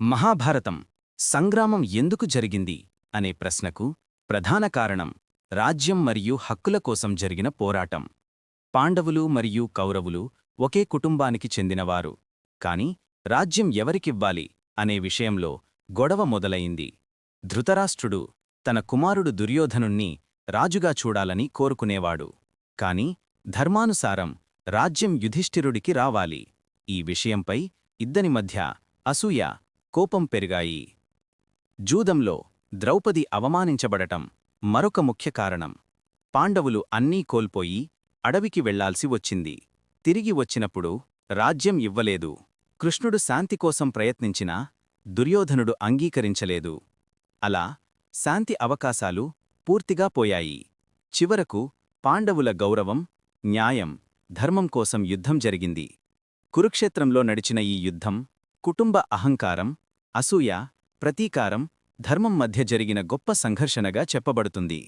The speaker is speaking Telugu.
మహాభారతం సంగ్రామం ఎందుకు జరిగింది అనే ప్రశ్నకు ప్రధాన కారణం రాజ్యం మరియు హక్కుల కోసం జరిగిన పోరాటం. పాండవులు మరియు కౌరవులు ఒకే కుటుంబానికి చెందినవారు. కాని రాజ్యం ఎవరికివ్వాలి అనే విషయంలో గొడవ మొదలయింది ధృతరాష్ట్రుడు తన కుమారుడు దుర్యోధనుణ్ణి రాజుగా చూడాలని కోరుకునేవాడు. కాని ధర్మానుసారం రాజ్యం యుధిష్ఠిరుడికి రావాలి. ఈ విషయంపై ఇద్దని మధ్య అసూయ కోపం పెరిగాయి. జూదంలో ద్రౌపది అవమానించబడటం మరొక ముఖ్య కారణం. పాండవులు అన్నీ కోల్పోయి అడవికి వెళ్ళాల్సి వచ్చింది. తిరిగి వచ్చినప్పుడు రాజ్యం ఇవ్వలేదు. కృష్ణుడు శాంతి కోసం ప్రయత్నించినా దుర్యోధనుడు అంగీకరించలేదు. అలా శాంతి అవకాశాలు పూర్తిగా పోయాయి. చివరకు పాండవుల గౌరవం న్యాయం ధర్మం కోసం యుద్ధం జరిగింది. కురుక్షేత్రంలో నడిచిన ఈ యుద్ధం కుటుంబ అహంకారం అసూయ ప్రతీకారం ధర్మం మధ్య జరిగిన గొప్ప సంఘర్షణగా చెప్పబడుతుంది.